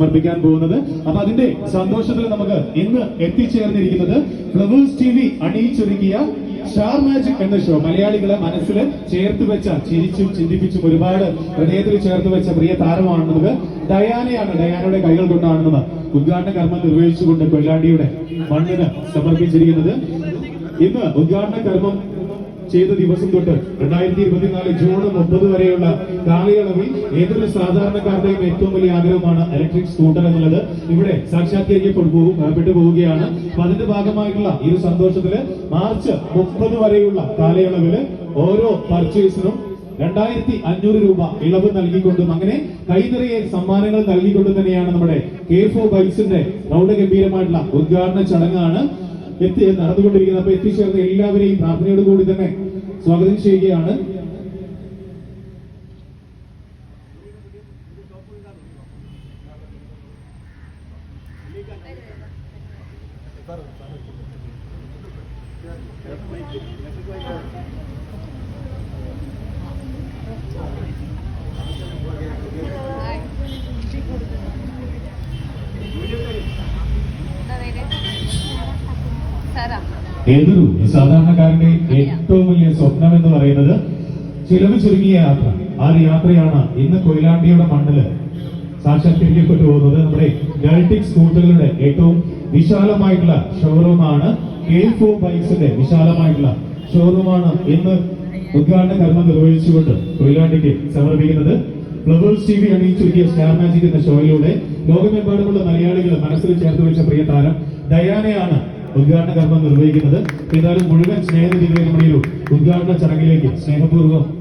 സമർപ്പിക്കാൻ പോകുന്നത്. അപ്പൊ അതിന്റെ സന്തോഷത്തിൽ നമുക്ക് ഇന്ന് എത്തിച്ചേർന്നിരിക്കുന്നത് ഫ്ലവേഴ്സ് ടി വി അണിയിച്ചൊരുക്കിയ സ്റ്റാർ മാജിക് എന്ന ഷോ മലയാളികളെ മനസ്സിൽ ചേർത്ത് വെച്ച ചിരിച്ചും ചിന്തിപ്പിച്ചും ഒരുപാട് ഹൃദയത്തിൽ ചേർത്ത് വെച്ച പ്രിയ താരമാണെന്നത് ഡയാനയാണ്. ഡയാനയുടെ കൈകൾ കൊണ്ടാണെന്നത്. ഉദ്ഘാടന കർമ്മം നിർവഹിച്ചുകൊണ്ട് കൊല്ലാണ്ടിയുടെ മണ്ണിന് സമർപ്പിച്ചിരിക്കുന്നത്. ഇന്ന് ഉദ്ഘാടന കർമ്മം ചെയ്ത ദിവസം തൊട്ട് രണ്ടായിരത്തി ഇരുപത്തിനാല് ജൂൺ മുപ്പത് വരെയുള്ള കാലയളവിൽ ഏതൊരു സാധാരണക്കാരുടെയും ഏറ്റവും വലിയ ആഗ്രഹമാണ് ഇലക്ട്രിക് സ്കൂട്ടർ എന്നുള്ളത്. ഇവിടെ സാക്ഷാത്കരിക്കപ്പെട്ടു പോവുകയാണ്. അപ്പൊ അതിന്റെ ഭാഗമായിട്ടുള്ള ഈ ഒരു സന്തോഷത്തിൽ മാർച്ച് മുപ്പത് വരെയുള്ള കാലയളവിൽ ഓരോ പർച്ചേസിനും രണ്ടായിരത്തി അഞ്ഞൂറ് രൂപ ഇളവ് നൽകിക്കൊണ്ടും അങ്ങനെ കൈനിറയെ സമ്മാനങ്ങൾ നൽകിക്കൊണ്ടും തന്നെയാണ് നമ്മുടെ കെ ഫോർ ബൈക്സിന്റെ പ്രൗഢഗംഭീരമായിട്ടുള്ള ഉദ്ഘാടന ചടങ്ങാണ്. എത്തി നടന്നുകൊണ്ടിരിക്കുന്നത്. അപ്പൊ എത്തിച്ചേർന്ന എല്ലാവരെയും പ്രാർത്ഥനയോട് കൂടി തന്നെ സ്വാഗതം ചെയ്യുകയാണ്. സാറാ ഏതൊരു സാധാരണക്കാരന്റെ ഏറ്റവും വലിയ സ്വപ്നം എന്ന് പറയുന്നത് ചിലവ് ചുരുങ്ങിയ യാത്ര. ആ ഒരു യാത്രയാണ് ഇന്ന് കൊയിലാണ്ടിയുടെ മണ്ണിൽ. സാക്ഷാത്കരിക്കപ്പെട്ടു പോകുന്നത് നമ്മുടെ ഗൾട്ടിക് സ്കൂട്ടറുകളുടെ ഏറ്റവും വിശാലമായിട്ടുള്ള ഷോറൂമാണ് കെ ഫോർ ബൈക്സിന്റെ വിശാലമായിട്ടുള്ള ഷോറൂമാണ് ഇന്ന് ഉദ്ഘാടന കർമ്മം നിർവഹിച്ചുകൊണ്ട് കൊയിലാണ്ടിക്ക് സമർപ്പിക്കുന്നത്. ഫ്ലവേഴ്സ് ടി വി അണിയിച്ചൊരുക്കിയ സ്റ്റാർ മാജിക് എന്ന ഷോയിലൂടെ ലോകമെമ്പാടുമുള്ള മലയാളികൾ മനസ്സിൽ ചേർത്ത് വെച്ച പ്രിയ താരം ഡയാനയാണ് ഉദ്ഘാടന കർമ്മം നിർവഹിക്കുന്നത്. ഏതായാലും മുഴുവൻ സ്നേഹനിധി ഉദ്ഘാടന ചടങ്ങിലേക്ക് സ്നേഹപൂർവം